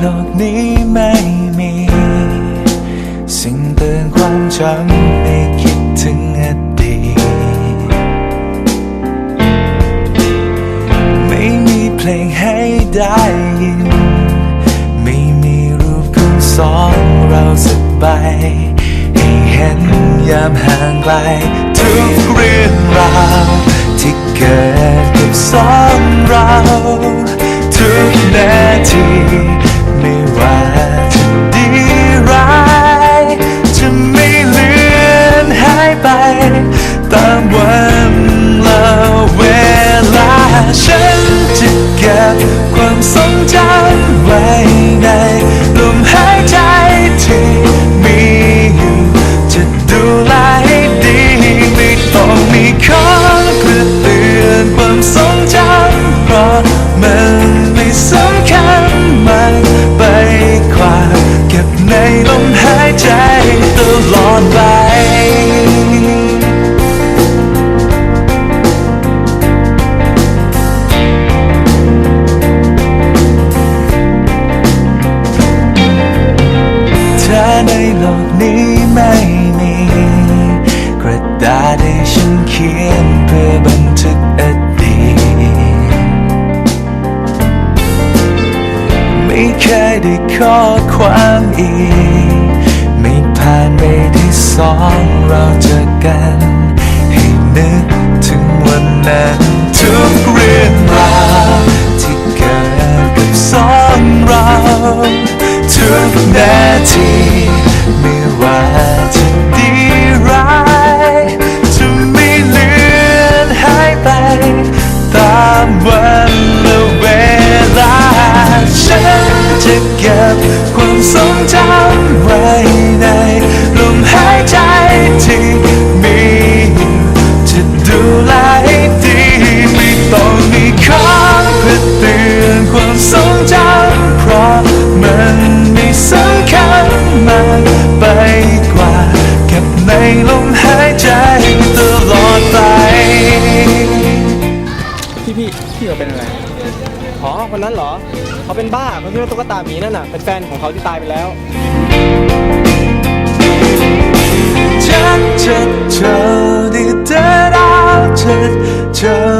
โลกนี้ไม่มี สิ่งเตือนความจำให้คิดถึงอดีตไม่มีเพลงให้ได้ยิน ไม่มีรูปของสองเราสักใบให้เห็นยามห่างไกล ทุกเรื่องราวที่เกิดกับสองเราทุกนา ในโลกนี้ไม่มี กระดาษให้ฉันเขียนเพื่อบันทึกอดีตไม่เคยได้ข้อความอีก ไม่ผ่านไปที่สองเราเจอกัน ให้นึกถึงวันนั้นทุกเรื่องราวที่เกิดกับสองเราทุก เหรอ เขาเป็นบ้าเขาคิดว่าตุ๊กตาหมีนั่นน่ะ เป็นแฟนของเขาที่ตายไปแล้ว Chắc chắn chờ đi tới đó chết chờ đi tới đó chết